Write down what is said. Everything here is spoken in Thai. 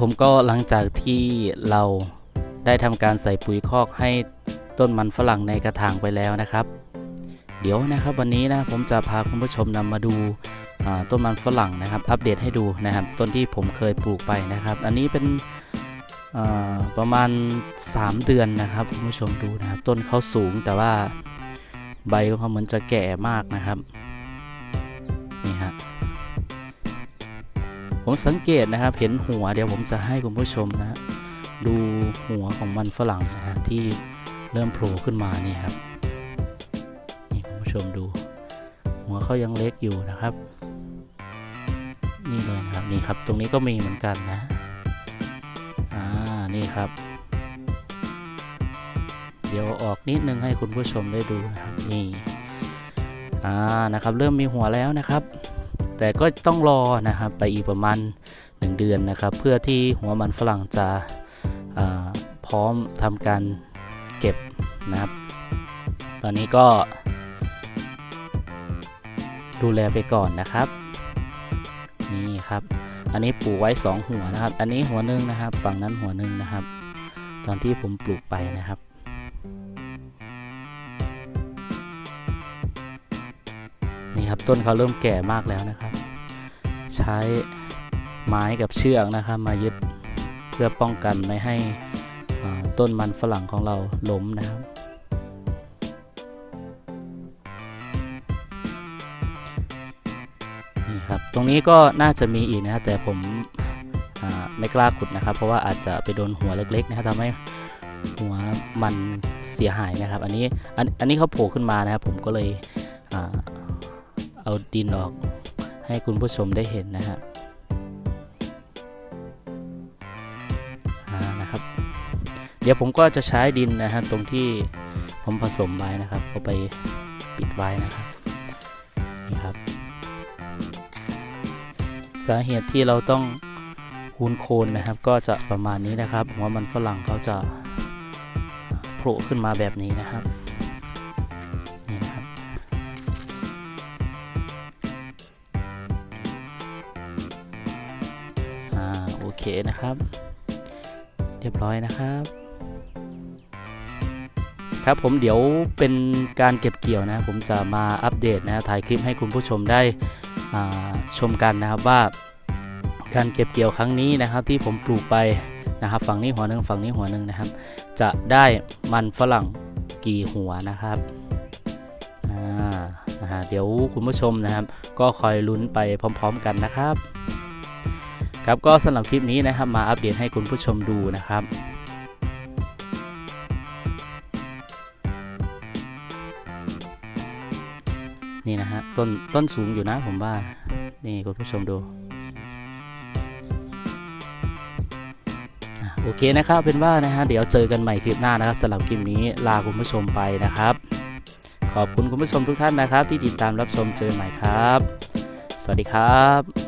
ผมก็หลังจากที่เราได้ทำการใส่ปุ๋ยคอกให้ต้นมันฝรั่งในกระถางไปแล้วนะครับ เดี๋ยวนะครับวันนี้นะผมจะพาคุณผู้ชมนำมาดูต้นมันฝรั่งนะครับ อัปเดตให้ดูนะครับ ต้นที่ผมเคยปลูกไปนะครับ อันนี้เป็นประมาณ 3 เดือนนะครับคุณผู้ชมดูนะครับ ต้นเขาสูงแต่ว่าใบของเขาเหมือนจะแก่มากนะครับ ผมสังเกตนะครับเห็นหัวเดี๋ยวผมจะให้คุณผู้ชมนะดูหัวของมันฝรั่งนะฮะที่เริ่มโผล่ขึ้นมานี่ครับนี่คุณผู้ชมดู หัวเขายังเล็กอยู่นะครับ นี่เลยนะครับนี่ครับ ตรงนี้ก็มีเหมือนกันนะอ่านี่ครับ เดี๋ยวออกนิดนึงให้คุณผู้ชมได้ดูนะครับนี่อ่านะครับ เริ่มมีหัวแล้วนะครับ แต่ก็ต้องรอนะครับไปอีกประมาณ 1 เดือนนะครับ เพื่อที่หัวมันฝรั่งจะพร้อมทำการเก็บนะครับ ตอนนี้ก็ ดูแลไปก่อนนะครับ นี่ครับ อันนี้ปลูกไว้ 2 หัวนะครับ อันนี้หัวหนึ่งนะครับ ฝั่งนั้นหัวหนึ่งนะครับ ตอนที่ผมปลูกไปนะครับ ครับต้นเขาเริ่มแก่มากแล้วนะครับ ใช้ไม้กับเชือกนะครับมายึดเพื่อป้องกันไม่ให้ต้นมันฝรั่งของเราล้มนะครับนี่ครับตรงนี้ก็น่าจะมีอีกนะครับแต่ผมไม่กล้าขุดนะครับ เพราะว่าอาจจะไปโดนหัวเล็กๆนะครับทำให้หัวมันเสียหายนะครับ อันนี้อันอันนี้เขาโผล่ขึ้นมานะครับ ผมก็เลย เอาดินออกให้คุณผู้ชมได้เห็นนะฮะนะครับ เดี๋ยวผมก็จะใช้ดินนะฮะตรงที่ผมผสมไว้นะครับเอาไปปิดไว้นะครับนี่ครับ สาเหตุที่เราต้องคูนโคนนะครับ ก็จะประมาณนี้นะครับหัวมันฝรั่งเขาจะโผล่ขึ้นมาแบบนี้นะครับ นะครับ เรียบร้อยนะครับ ครับผมเดี๋ยวเป็นการเก็บเกี่ยวนะ ผมจะมาอัปเดตนะถ่ายคลิปให้คุณผู้ชมได้ชมกันนะครับว่า การเก็บเกี่ยวครั้งนี้นะครับ ที่ผมปลูกไปนะครับ ฝั่งนี้หัวหนึ่งฝั่งนี้หัวหนึ่งนะครับ จะได้มันฝรั่งกี่หัวนะครับอ่านะฮะเดี๋ยวคุณผู้ชมนะครับ ก็คอยลุ้นไปพร้อม ๆ กันนะครับ ครับก็สำหรับคลิปนี้นะครับมาอัปเดตให้คุณผู้ชมดูนะครับนี่นะฮะต้นต้นสูงอยู่นะผมว่า นี่คุณผู้ชมดูโอเคนะครับเป็นว่านะฮะเดี๋ยวเจอกันใหม่คลิปหน้านะครับสำหรับคลิปนี้ลาคุณผู้ชมไปนะครับ ขอบคุณคุณผู้ชมทุกท่านนะครับ ที่ติดตามรับชมเจอใหม่ครับ สวัสดีครับ